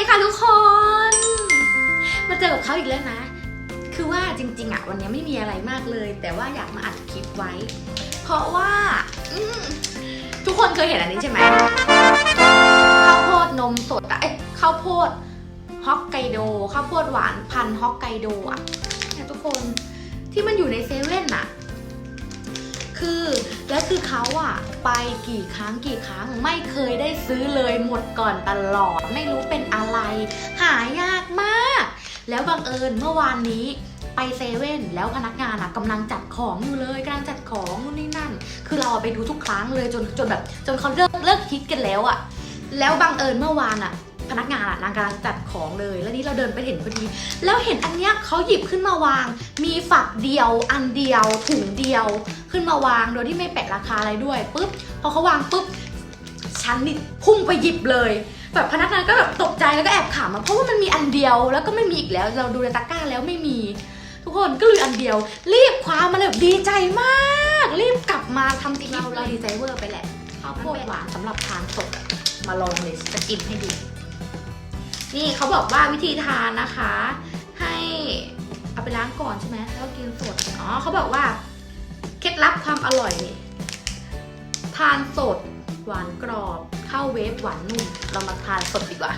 ดีค่ะทุกคน มาเจอกับเขาอีกแล้วนะ คือว่าจริงๆอะวันนี้ไม่มีอะไรมากเลย แต่ว่าอยากมาอัดคลิปไว้ เพราะว่าทุกคนเคยเห็นอันนี้ใช่ไหมข้าวโพดนมสดอะเอ้ยข้าวโพดฮอกไกโดข้าวโพดหวานพันฮอกไกโดอะเนี่ยทุกคนที่มันอยู่ในเซเว่นอะ คือแล้วคือเขาอะไปกี่ครั้งกี่ครั้งไม่เคยได้ซื้อเลยหมดก่อนตลอด ไม่รู้เป็นอะไร หายากมาก แล้วบังเอิญเมื่อวานนี้ไปเซเว่นแล้วพนักงานอะกำลังจัดของอยู่เลยกำลังจัดของนู่นนี่นั่น คือเราไปดูทุกครั้งเลยจนจนแบบจนเขาเลิกเลิกคิดกันแล้วอะแล้วบังเอิญเมื่อวานอะ พนักงานอะนางกำลังจัดของเลย แล้วนี่เราเดินไปเห็นพอดี แล้วเห็นอันเนี้ยเขาหยิบขึ้นมาวาง มีฝักเดียว อันเดียว ถุงเดียว ขึ้นมาวาง โดยที่ไม่แปะราคาอะไรด้วยปุ๊บ พอเขาวางปุ๊บ ฉันนี่พุ่งไปหยิบเลย แบบพนักงานก็แบบตกใจแล้วก็แอบขำอะเพราะว่ามันมีอันเดียว แล้วก็ไม่มีอีกแล้ว เราดูในตะกร้าแล้วไม่มี ทุกคนก็เลยอันเดียว รีบคว้ามาเลยแบบดีใจมาก รีบกลับมาทำคลิปเราเราดีใจเวอร์ไปแหละข้าวโพดหวานสำหรับทานสดอะมาลองเลยจะกินให้ดู นี่เขาบอกว่าวิธีทานนะคะ ให้เอาไปล้างก่อนใช่ไหมแล้วกินสดอ๋อเขาบอกว่าเคล็ดลับความอร่อยนี่ทานสดหวานกรอบ เข้าเวฟหวานนุ่ม เรามาทานสดดีกว่า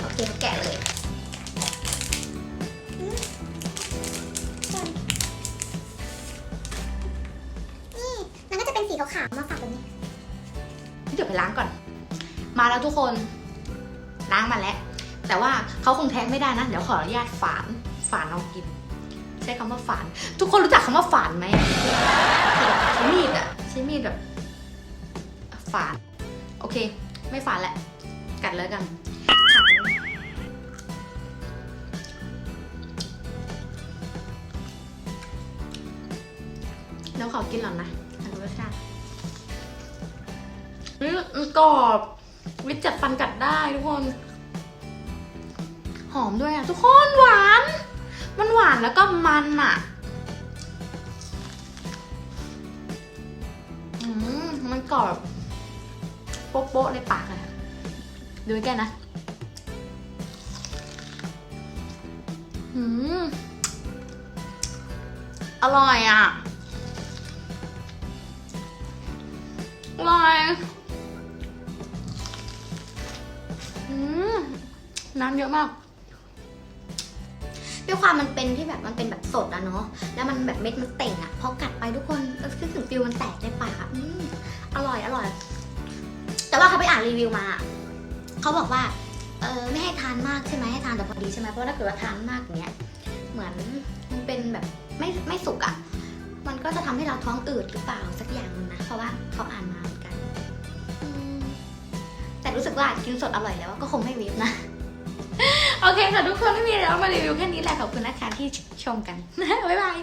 โอเคเขาแกะเลยนี่มันก็จะเป็นสีขาวๆมาฝากแบบนี้เดี๋ยวไปล้างก่อน มาแล้วทุกคน ล้างมาแล้ว แต่ว่าเขาคงแท็กไม่ได้นะ เดี๋ยวขออนุญาตฝาน ฝานเอากิน ใช้คำว่าฝาน ทุกคนรู้จักคำว่าฝานไหมใช้มีดอะใช้มีดแบบฝาน โอเค ไม่ฝานแหละ กัดเลยกันหักเลยเดี๋ยวขอกินหน่อยนะทางรสชาติอืมมันกรอบวิจัดฟันกัดได้ทุกคน หอมด้วยอะทุกคนหวาน มันหวานแล้วก็มันอะอืมมันกรอบโป๊ะๆในปากเลยดูแกนะอืมอร่อยอะอร่อยอืมน้ำเยอะมาก ด้วยความมันเป็นที่แบบมันเป็นแบบสดอะเนาะแล้วมันแบบเม็ดมันเต่งอะพอกัดไปทุกคนคือถึงฟิลมันแตกในปากอะอืมอร่อยอร่อย แต่ว่าเขาไปอ่านรีวิวมาเขาบอกว่าเออไม่ให้ทานมากใช่ไหมให้ทานแต่พอดีใช่ไหมเพราะถ้าเกิดว่าทานมากเงี้ยเหมือนมันเป็นแบบไม่ไม่สุกอะมันก็จะทำให้เราท้องอืดหรือเปล่าสักอย่างนึงนะเพราะว่าเขาอ่านมาเหมือนกันแต่รู้สึกว่ากินสดอร่อยแล้วก็คงไม่วิบนะ โอเคค่ะทุกคนไม่มีแล้วมารีวิวแค่นี้แหละขอบคุณนะคะที่ชมกัน บ๊ายบาย